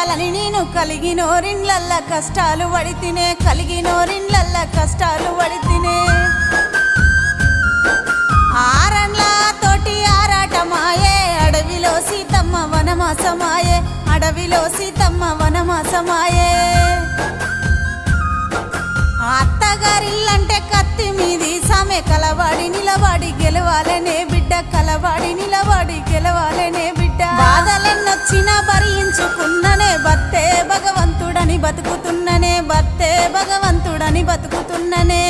చేయాలని నేను కలిగినోరిండ్లల్ల కష్టాలు పడితినే కలిగినోరిండ్లల్ల కష్టాలు పడితినే. ఆరన్ల తోటి ఆరాటమాయే అడవిలో సీతమ్మ వనమాసమాయే అడవిలో సీతమ్మ వనమాసమాయే. అత్తగారిల్లంటే కత్తి మీది సమె కలవాడి నిలబడి గెలవాలనే బిడ్డ కలవాడి నిలబడి గెలవాలనే భగవంతుడని బతుకుతున్ననే భర్తే భగవంతుడని బతుకుతున్ననే.